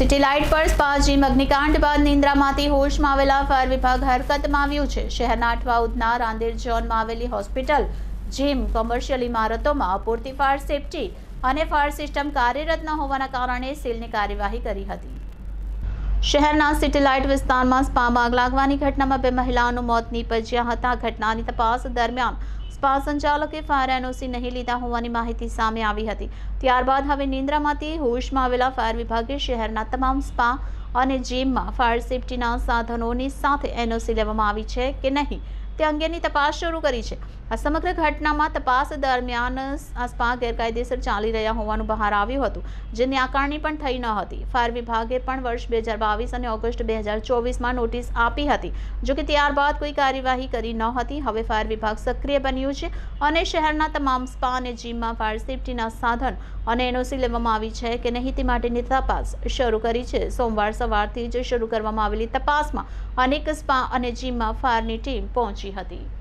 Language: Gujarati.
સિટી લાઇટ પર સ્પા જીમ અગ્નિકાંડ બાદ નિંદ્રામાંથી હોશમાં આવેલા ફાયર વિભાગ હરકતમાં આવ્યું છે. શહેરના અઠવા ઉધના રાંદેર ઝોનમાં આવેલી હોસ્પિટલ, જીમ કોમર્શિયલ ઇમારતોમાં અપૂરતી ફાયર સેફટી અને ફાયર સિસ્ટમ કાર્યરત ન હોવાના કારણે સીલની કાર્યવાહી કરી હતી. શહેરના સિટી વિસ્તારમાં સ્પામાં આગ લાગવાની ઘટનામાં બે મહિલાઓનું મોત નીપજ્યા હતા. ઘટનાની તપાસ દરમિયાન સ્પા સંચાલકે ફાયર એનઓસી નહીં લીધા હોવાની માહિતી સામે આવી હતી. ત્યારબાદ હવે નિંદ્રામાંથી હોશમાં આવેલા ફાયર વિભાગે શહેરના તમામ સ્પા અને જીમમાં ફાયર સેફટીના સાધનોની સાથે એનઓસી લેવામાં આવી છે કે નહીં? તે અંગેની તપાસ શરૂ કરી છે. આ સમગ્ર ઘટનામાં તપાસ દરમિયાન આ સ્પા ગેરકાયદેસર ચાલી રહ્યા હોવાનું બહાર આવ્યું હતું, જેની આકારણી પણ થઈ ન હતી. ફાયર વિભાગે પણ વર્ષ બે હજાર બાવીસ અને ઓગસ્ટ બે હજાર ચોવીસમાં નોટિસ આપી હતી જોકે ત્યારબાદ કોઈ કાર્યવાહી કરી ન હતી. હવે ફાયર વિભાગ સક્રિય બન્યું છે અને શહેરના તમામ સ્પા અને જીમમાં ફાયર સેફટીના સાધન અને એનઓસી લેવામાં આવી છે કે નહીં તે માટેની તપાસ શરૂ કરી છે. સોમવાર સવારથી જ શરૂ કરવામાં આવેલી તપાસમાં અનેક સ્પા અને જીમમાં ફાયરની ટીમ પહોંચી હતી.